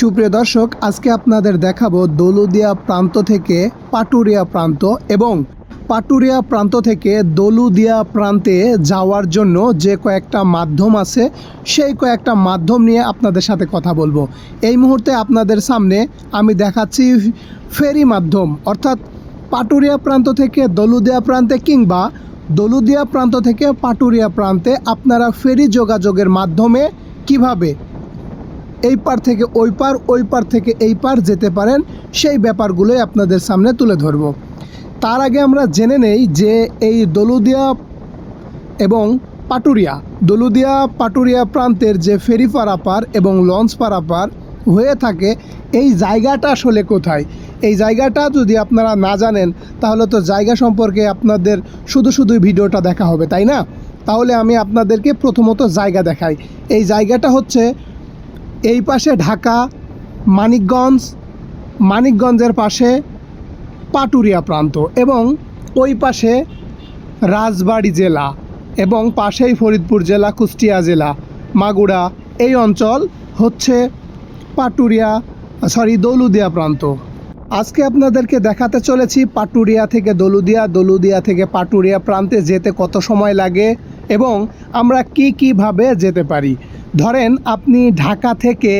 সুপ্রিয় দর্শক, আজকে আপনাদের দেখাবো দৌলুদিয়া প্রান্ত থেকে পাটুরিয়া প্রান্ত এবং পাটুরিয়া প্রান্ত থেকে দৌলুদিয়া প্রান্তে যাওয়ার জন্য যে কয়েকটা মাধ্যম আছে, সেই কয়েকটা মাধ্যম নিয়ে আপনাদের সাথে কথা বলব। এই মুহূর্তে আপনাদের সামনে আমি দেখাচ্ছি ফেরি মাধ্যম, অর্থাৎ পাটুরিয়া প্রান্ত থেকে দৌলুদিয়া প্রান্তে কিংবা দৌলুদিয়া প্রান্ত থেকে পাটুরিয়া প্রান্তে আপনারা ফেরি যোগাযোগের মাধ্যমে কীভাবে এই পার থেকে ওই পার ওই পার থেকে এই পার যেতে পারেন, সেই ব্যাপারগুলোই আপনাদের সামনে তুলে ধরব। তার আগে আমরা জেনে নেই যে এই দলুদিয়া এবং পাটুরিয়া, দলুদিয়া পাটুরিয়া প্রান্তের যে ফেরি পারাপার এবং লঞ্চ পারাপার হয়ে থাকে, এই জায়গাটা আসলে কোথায়? এই জায়গাটা যদি আপনারা না জানেন, তাহলে তো জায়গা সম্পর্কে আপনাদের শুধু শুধু ভিডিওটা দেখা হবে, তাই না? তাহলে আমি আপনাদেরকে প্রথমত জায়গা দেখাই। এই জায়গাটা হচ্ছে এই পাশে ঢাকা, মানিকগঞ্জ, মানিকগঞ্জের পাশে পাটুরিয়া প্রান্ত এবং ওই পাশে রাজবাড়ি জেলা এবং পাশেই ফরিদপুর জেলা, কুষ্টিয়া জেলা মাগুড়া এই অঞ্চল হচ্ছে পাটুরিয়া, সরি, দৌলুদিয়া প্রান্ত। আজকে আপনাদেরকে দেখাতে চলেছি পাটুরিয়া থেকে দলুদিয়া দলুদিয়া থেকে পাটুরিয়া প্রান্তে যেতে কত সময় লাগে এবং আমরা কি কীভাবে যেতে পারি। ধরেন আপনি ঢাকা থেকে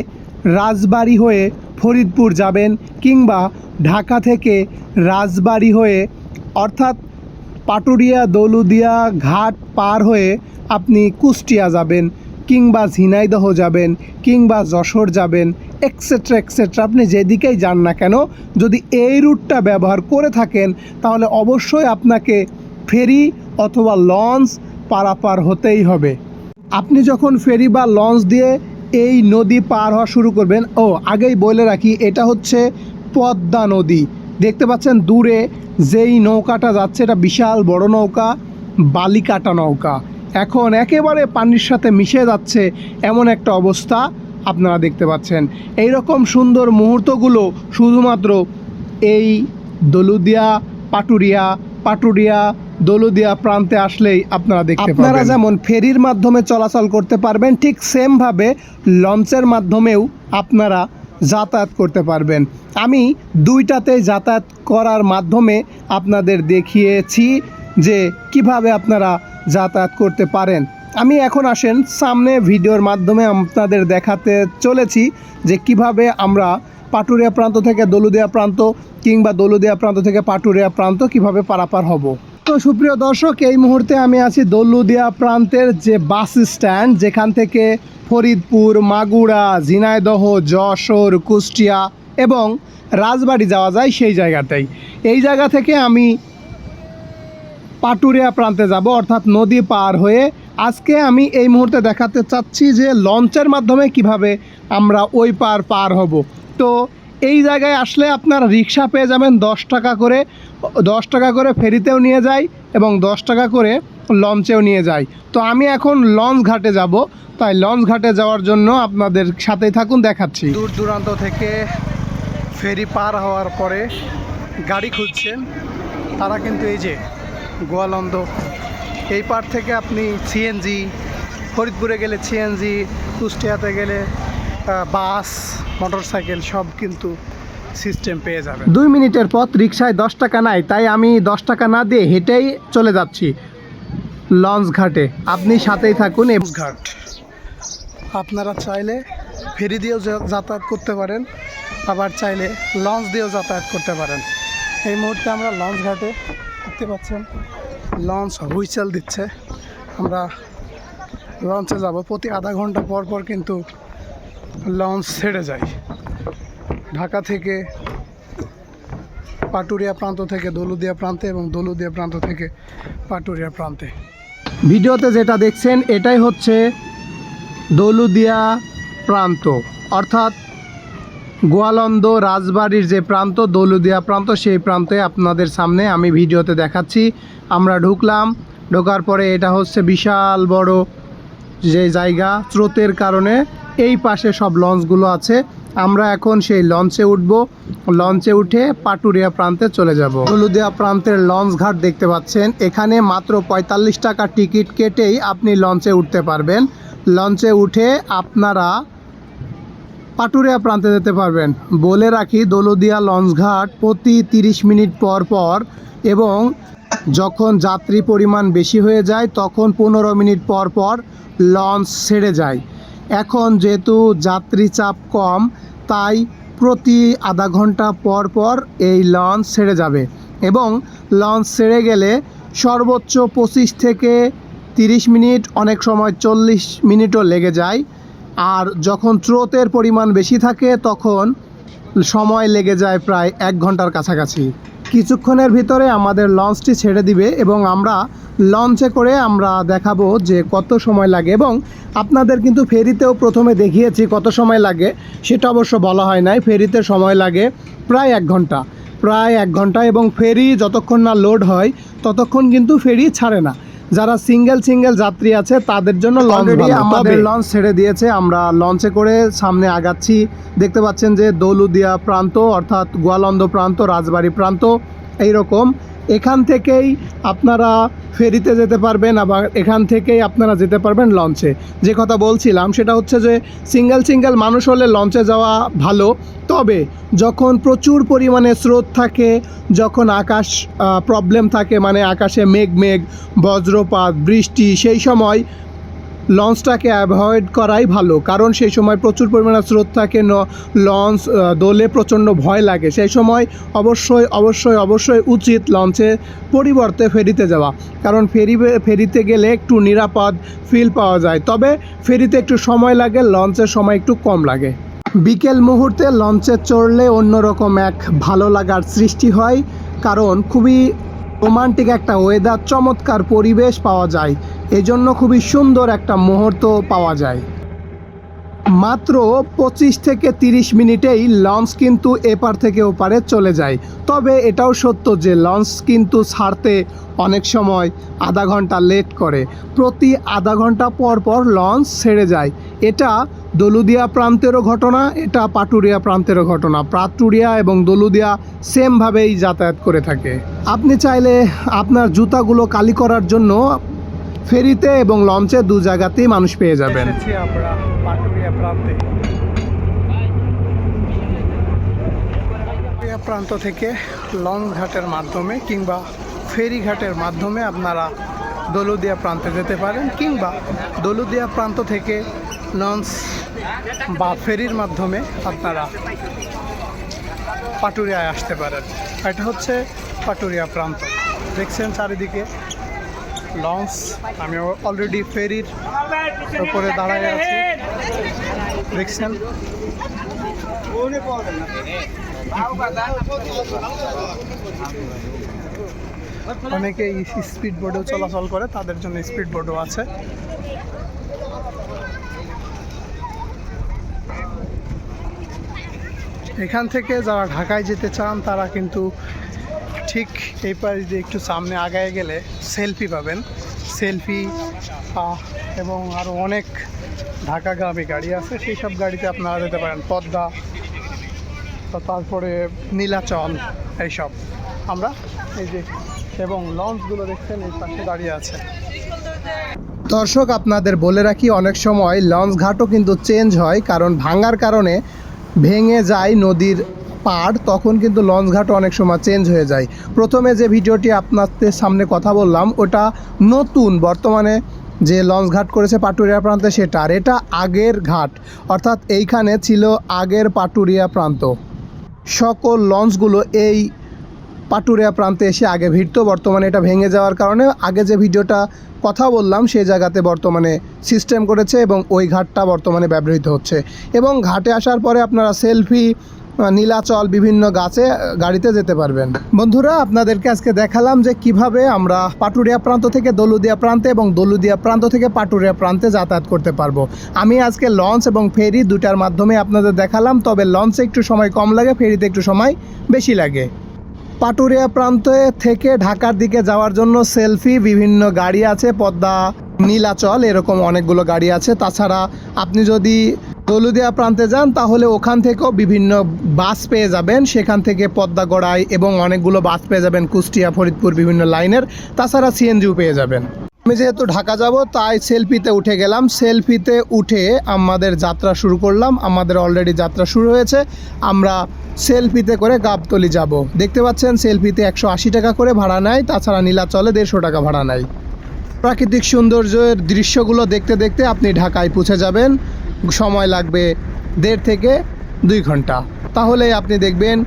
রাজবাড়ি হয়ে ফরিদপুর যাবেন কিংবা ঢাকা থেকে রাজবাড়ি হয়ে অর্থাৎ পাটুরিয়া, দৌলুদিয়া ঘাট পার হয়ে আপনি কুষ্টিয়া যাবেন কিংবা ঝিনাইদহ যাবেন কিংবা যশোর যাবেন এক্সেট্রা এক্সেট্রা আপনি যেদিকেই যান না কেন, যদি এই রুটটা ব্যবহার করে থাকেন, তাহলে অবশ্যই আপনাকে ফেরি অথবা লঞ্চ পারাপার হতেই হবে। আপনি যখন ফেরি বা লঞ্চ দিয়ে এই নদী পার হওয়া শুরু করবেন, ও, আগেই বলে রাখি, এটা হচ্ছে পদ্মা নদী। দেখতে পাচ্ছেন দূরে যেই নৌকাটা যাচ্ছে, এটা বিশাল বড় নৌকা, বালিকাটা নৌকা। এখন একেবারে পানির সাথে মিশে যাচ্ছে এমন একটা অবস্থা আপনারা দেখতে পাচ্ছেন। এই রকম সুন্দর মুহূর্তগুলো শুধুমাত্র এই দলুদিয়া, পাটুরিয়া পাটুরিয়া দলুদিয়া প্রান্তে আসলেই আপনারা দেখতে আপনারা যেমন ফেরির মাধ্যমে চলাচল করতে পারবেন ঠিক সেমভাবে লঞ্চের মাধ্যমেও আপনারা যাতায়াত করতে পারবেন। আমি দুইটাতে যাতায়াত করার মাধ্যমে আপনাদের দেখিয়েছি যে কীভাবে আপনারা যাতায়াত করতে পারেন। আমি এখন আসেন সামনে ভিডিওর মাধ্যমে আপনাদের দেখাতে চলেছি যে কীভাবে আমরা পাটুরিয়া প্রান্ত থেকে দলুদিয়া প্রান্ত কিংবা দলুদিয়া প্রান্ত থেকে পাটুরিয়া প্রান্ত কীভাবে পারাপার হব। তো সুপ্রিয় দর্শক, এই মুহূর্তে আমি আছি দলুদিয়া প্রান্তের যে বাস স্ট্যান্ড, যেখান থেকে ফরিদপুর, মাগুরা, ঝিনাইদহ, যশোর, কুষ্টিয়া এবং রাজবাড়ি যাওয়া যায় সেই জায়গাতেই। এই জায়গা থেকে আমি পাটুরিয়া প্রান্তে যাব, অর্থাৎ নদী পার হয়ে। আজকে আমি এই মুহূর্তে দেখাতে চাচ্ছি যে লঞ্চের মাধ্যমে কীভাবে আমরা ওই পার পার হব। তো এই জায়গায় আসলে আপনার রিক্সা পেয়ে যাবেন দশ টাকা করে। দশ টাকা করে ফেরিতেও নিয়ে যায় এবং দশ টাকা করে লঞ্চেও নিয়ে যায়। তো আমি এখন লঞ্চ ঘাটে যাব। তাই লঞ্চ ঘাটে যাওয়ার জন্য আপনাদের সাথেই থাকুন, দেখাচ্ছি। দূর দূরান্ত থেকে ফেরি পার হওয়ার পরে গাড়ি খুঁজছেন। তারা কিন্তু এই যে গোয়ালন্দ, এই পার থেকে আপনি সিএনজি, ফরিদপুরে গেলে সিএনজি, কুষ্টিয়াতে গেলে বাস, মোটরসাইকেল সব কিন্তু সিস্টেম পেয়ে যাবে দুই মিনিটের পথ রিক্সায় দশ টাকা নাই তাই আমি দশ টাকা না দিয়ে হেঁটেই চলে যাচ্ছি লঞ্চ ঘাটে। আপনি সাথেই থাকুন ঘাট। আপনারা চাইলে ফেরি দিয়েও যাতায়াত করতে পারেন আবার চাইলে লঞ্চ দিয়েও যাতায়াত করতে পারেন। এই মুহূর্তে আমরা লঞ্চ ঘাটে দেখতে পাচ্ছেন লঞ্চ হুইচেল দিচ্ছে। আমরা লঞ্চে যাব প্রতি আধা ঘণ্টা পর পর কিন্তু লঞ্চ ছেড়ে যায়। ঢাকা থেকে, পাটুরিয়া প্রান্ত থেকে, দৌলুদিয়া প্রান্তে এবং দৌলুদিয়া প্রান্ত থেকে পাটুরিয়া প্রান্তে। ভিডিওতে যেটা দেখছেন, এটাই হচ্ছে দৌলুদিয়া প্রান্ত। অর্থাৎ গোয়ালন্দ রাজবাড়ির যে প্রান্ত, দৌলুদিয়া প্রান্ত, সেই প্রান্তে আপনাদের সামনে আমি ভিডিওতে দেখাচ্ছি। আমরা ঢুকলাম, ঢোকার পরে এটা হচ্ছে বিশাল বড় যে জায়গা, স্রোতের কারণে এই পাশে সব লঞ্চগুলো আছে। আমরা এখন সেই লঞ্চে উঠব। লঞ্চে উঠে পাটুরিয়া প্রান্তে চলে যাব। হলুদিয়া প্রান্তের লঞ্চ ঘাট দেখতে পাচ্ছেন। এখানে মাত্র পঁয়তাল্লিশ টাকা টিকিট কেটেই আপনি লঞ্চে উঠতে পারবেন। লঞ্চে উঠে আপনারা পাটুরিয়া প্রান্তে যেতে পারবেন। বলে রাখি, দৌলদিয়া লঞ্চঘাট প্রতি তিরিশ মিনিট পর পর এবং যখন যাত্রী পরিমাণ বেশি হয়ে যায়, তখন পনেরো মিনিট পর পর লঞ্চ ছেড়ে যায়। এখন যেহেতু যাত্রী চাপ কম, তাই প্রতি আধা ঘণ্টা পর পর এই লঞ্চ ছেড়ে যাবে এবং লঞ্চ ছেড়ে গেলে সর্বোচ্চ পঁচিশ থেকে তিরিশ মিনিট, অনেক সময় চল্লিশ মিনিটও লেগে যায়। আর যখন স্রোতের পরিমাণ বেশি থাকে, তখন সময় লেগে যায় প্রায় এক ঘণ্টার কাছাকাছি। কিছুক্ষণের ভিতরে আমাদের লঞ্চটি ছেড়ে দিবে এবং আমরা লঞ্চে করে আমরা দেখাবো যে কত সময় লাগে এবং আপনাদের কিন্তু ফেরিতেও প্রথমে দেখিয়েছি কত সময় লাগে, সেটা অবশ্য বলা হয় নাই। ফেরিতে সময় লাগে প্রায় এক ঘণ্টা। প্রায় এক ঘণ্টা এবং ফেরি যতক্ষণ না লোড হয়, ততক্ষণ কিন্তু ফেরি ছাড়ে না। যারা সিঙ্গেল সিঙ্গেল যাত্রী আছে তাদের জন্য লঞ্চ আমাদের লঞ্চ ছেড়ে দিয়েছে। আমরা লঞ্চে করে সামনে আগাচ্ছি। দেখতে পাচ্ছেন যে দৌলুদিয়া প্রান্ত অর্থাৎ গোয়ালন্দ প্রান্ত রাজবাড়ি প্রান্ত এই রকম এখান থেকেই আপনারা ফেরিতে যেতে পারবেন আবার এখান থেকেই আপনারা যেতে পারবেন লঞ্চে। যে কথা বলছিলাম সেটা হচ্ছে যে সিঙ্গেল সিঙ্গেল মানুষ হলে লঞ্চে যাওয়া ভালো। তবে যখন প্রচুর পরিমাণে স্রোত থাকে, যখন আকাশ প্রবলেম থাকে মানে আকাশে মেঘ মেঘ, বজ্রপাত, বৃষ্টি সেই সময় লঞ্চটাকে অ্যাভয়েড করাই ভালো, কারণ সেই সময় প্রচুর পরিমাণে স্রোত থাকে লঞ্চ দোলে প্রচণ্ড ভয় লাগে। সেই সময় অবশ্যই অবশ্যই অবশ্যই উচিত লঞ্চে পরিবর্তে ফেরিতে যাওয়া, কারণ ফেরি ফেরিতে গেলে একটু নিরাপদ ফিল পাওয়া যায়। তবে ফেরিতে একটু সময় লাগে, লঞ্চের সময় একটু কম লাগে। বিকেল মুহূর্তে লঞ্চে চড়লে অন্যরকম এক ভালো লাগার সৃষ্টি হয়, কারণ খুবই রোমান্টিক একটা ওয়েদার চমৎকার পরিবেশ পাওয়া যায়। এজন্য খুবই সুন্দর একটা মুহূর্ত পাওয়া যায়। মাত্র পঁচিশ থেকে তিরিশ মিনিটেই লঞ্চ কিন্তু এপার থেকে ওপারে চলে যায়। তবে এটাও সত্য যে লঞ্চ কিন্তু ছাড়তে অনেক সময় আধা ঘণ্টা লেট করে। প্রতি আধা ঘণ্টা পর পর লঞ্চ ছেড়ে যায়। এটা দলুদিয়া প্রান্তেরও ঘটনা, এটা পাটুরিয়া প্রান্তেরও ঘটনা। পাটুরিয়া এবং দলুদিয়া সেমভাবেই যাতায়াত করে থাকে। আপনি চাইলে আপনার জুতাগুলো কালি করার জন্য ফেরিতে এবং লঞ্চে দু জায়গাতেই মানুষ পেয়ে যাবেন। আমরা প্রান্তে প্রান্ত থেকে লঞ্চ ঘাটের মাধ্যমে কিংবা ফেরি ঘাটের মাধ্যমে আপনারা দলুদিয়া প্রান্তে যেতে পারেন কিংবা দলুদিয়া প্রান্ত থেকে লঞ্চ বা ফেরির মাধ্যমে আপনারা পাটুরিয়ায় আসতে পারেন। এটা হচ্ছে পাটুরিয়া প্রান্ত। দেখছেন চারিদিকে লঞ্চ। আমি অলরেডি ফেরির উপরে দাঁড়ায় আছি। দেখছেন অনেকেই স্পিড বোর্ডেও চলাচল করে, তাদের জন্য স্পিড বোর্ডও আছে। এখান থেকে যারা ঢাকায় যেতে চান, তারা কিন্তু ঠিক এই পাশ দিয়ে একটু সামনে আগায় গেলে সেলফি পাবেন। সেলফি এবং আরও অনেক ঢাকাগামী গাড়ি আছে, সেই সব গাড়িতে আপনারা যেতে পারেন। পদ্মা তারপরে নীলাচল, এইসব। আমরা এই যে, এবং লঞ্চগুলো দেখছেন, এই পাশে দাঁড়িয়ে আছে। দর্শক, আপনাদের বলে রাখি, অনেক সময় লঞ্চ ঘাটও কিন্তু চেঞ্জ হয়, কারণ ভাঙার কারণে ভেঙে যায় নদীর পাড়, তখন কিন্তু লঞ্চ ঘাটও অনেক সময় চেঞ্জ হয়ে যায়। প্রথমে যে ভিডিওটি আপনাদের সামনে কথা বললাম, ওটা নতুন, বর্তমানে যে লঞ্চ ঘাট করেছে পাটুরিয়া প্রান্তে সেটা, আর এটা আগের ঘাট, অর্থাৎ এইখানে ছিল আগের পাটুরিয়া প্রান্ত। সকল লঞ্চগুলো এই পাটুরিয়া প্রান্তে এসে আগে ভিড়তো, বর্তমানে এটা ভেঙে যাওয়ার কারণে। আগে যে ভিডিওটা কথা বললাম সেই জায়গাতে বর্তমানে সিস্টেম করেছে এবং ওই ঘাটটা বর্তমানে ব্যবহৃত হচ্ছে। এবং ঘাটে আসার পরে আপনারা সেলফি নীলাচল বিভিন্ন গাছে গাড়িতে যেতে পারবেন। বন্ধুরা, আপনাদেরকে আজকে দেখালাম যে কীভাবে আমরা পাটুরিয়া প্রান্ত থেকে দলুদিয়া প্রান্তে এবং দলুদিয়া প্রান্ত থেকে পাটুরিয়া প্রান্তে যাতায়াত করতে পারব। আমি আজকে লঞ্চ এবং ফেরি দুটার মাধ্যমে আপনাদের দেখালাম, তবে লঞ্চে একটু সময় কম লাগে, ফেরিতে একটু সময় বেশি লাগে। পাটুরিয়া প্রান্তে থেকে ঢাকার দিকে যাওয়ার জন্য সেলফি, বিভিন্ন গাড়ি আছে, পদ্মা, নীলাচল, এরকম অনেকগুলো গাড়ি আছে। তাছাড়া আপনি যদি দলুদিয়া প্রান্তে যান, তাহলে ওখান থেকেও বিভিন্ন বাস পেয়ে যাবেন। সেখান থেকে পদ্মা গড়াই এবং অনেকগুলো বাস পেয়ে যাবেন কুষ্টিয়া, ফরিদপুর বিভিন্ন লাইনের। তাছাড়া সিএনজিও পেয়ে যাবেন। আমি যেহেতু ঢাকা যাব, তাই সেলফিতে উঠে গেলাম। সেলফিতে উঠে আমাদের যাত্রা শুরু করলাম। আমাদের অলরেডি যাত্রা শুরু হয়েছে। আমরা সেলফিতে করে গাবতলি যাব। দেখতে পাচ্ছেন, সেলফিতে একশো আশি টাকা করে ভাড়া নেয়। তাছাড়া নীলাচলে দেড়শো টাকা ভাড়া নেয়। প্রাকৃতিক সৌন্দর্যের দৃশ্যগুলো দেখতে দেখতে আপনি ঢাকায় পৌঁছে যাবেন। সময় লাগবে দেড় থেকে দুই ঘণ্টা। তাহলে আপনি দেখবেন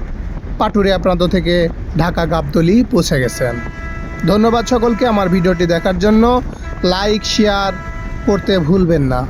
পাটুরিয়া প্রান্ত থেকে ঢাকা গাবতলি পৌঁছে গেছেন। ধন্যবাদ সকলকে আমার ভিডিওটি দেখার জন্য। লাইক, শেয়ার করতে ভুলবেন না।